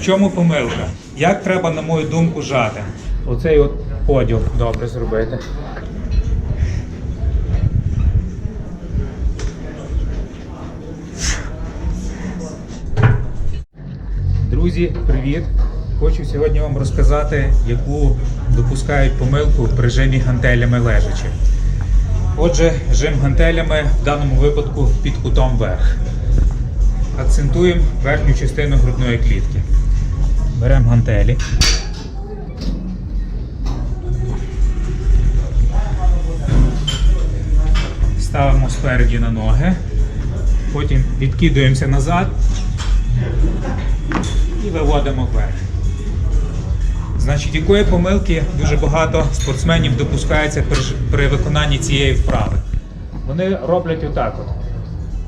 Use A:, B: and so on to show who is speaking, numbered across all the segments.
A: В чому помилка? Як треба, на мою думку, жати? Оцей от поділ добре зробити. Друзі, привіт! Хочу сьогодні вам розказати, яку допускають помилку при жимі гантелями лежачи. Отже, жим гантелями в даному випадку під кутом вверх. Акцентуємо верхню частину грудної клітки. Беремо гантелі. Ставимо спереді на ноги. Потім відкидуємося назад і виводимо вверх. Значить, якої помилки дуже багато спортсменів допускається при, виконанні цієї вправи. Вони роблять отак от.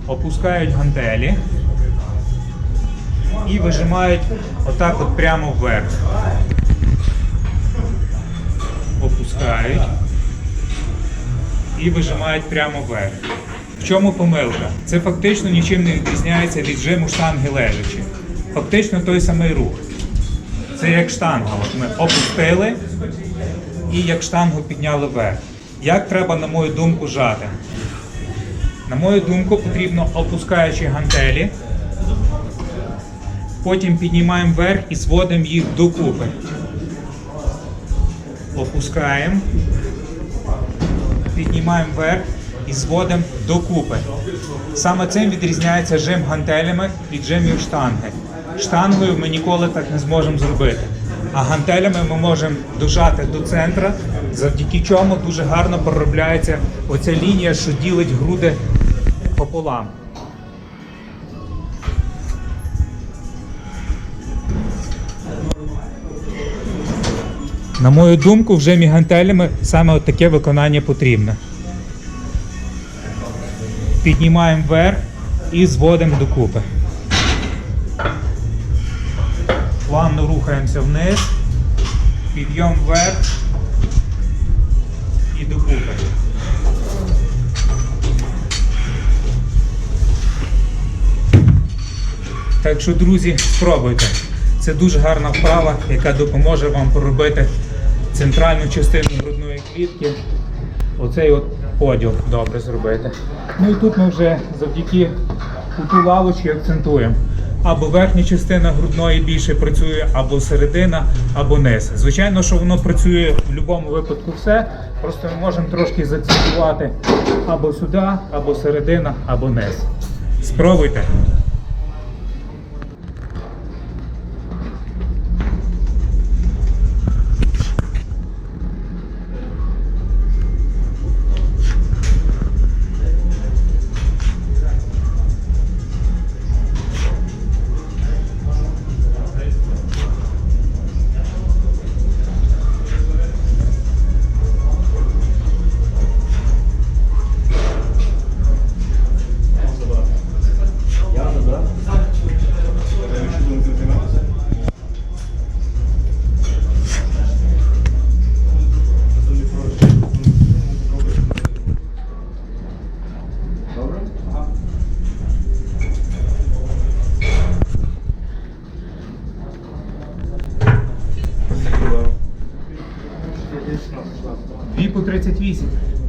A: Опускають гантелі і вижимають отак от прямо вверх. Опускають і вижимають прямо вверх. В чому помилка? Це фактично нічим не відрізняється від жиму штанги лежачи. Фактично той самий рух. Це як штанга. От ми опустили і як штангу підняли вверх. Як треба, на мою думку, жати? На мою думку, потрібно опускаючи гантелі, потім піднімаємо вверх і зводимо їх докупи. Опускаємо, піднімаємо вверх і зводимо докупи. Саме цим відрізняється жим гантелями від жимів штанги. Штангою ми ніколи так не зможемо зробити. А гантелями ми можемо дожати до центра, завдяки чому дуже гарно проробляється оця лінія, що ділить груди пополам. На мою думку, вже мігантелями саме от таке виконання потрібне. Піднімаємо вверх і зводимо докупи. Плавно рухаємося вниз, підйом вверх і докупи. Так що, друзі, спробуйте. Це дуже гарна вправа, яка допоможе вам проробити центральну частину грудної клітки. Оцей от поділ добре зробити. Ну і тут ми вже завдяки куту лавочки акцентуємо. Або верхня частина грудної більше працює, або середина, або низ. Звичайно, що воно працює в будь-якому випадку все. Просто ми можемо трошки заакцентувати або сюди, або середина, або низ. Спробуйте. 38.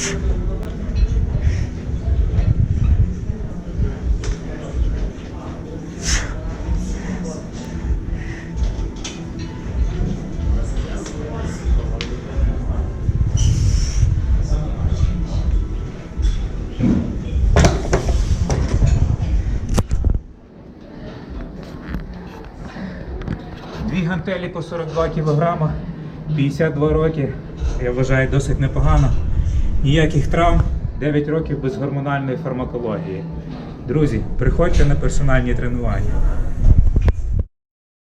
A: Дві гантелі по 42 кг, 52 роки. Я вважаю досить непогано. Ніяких травм, 9 років без гормональної фармакології. Друзі, приходьте на персональні тренування.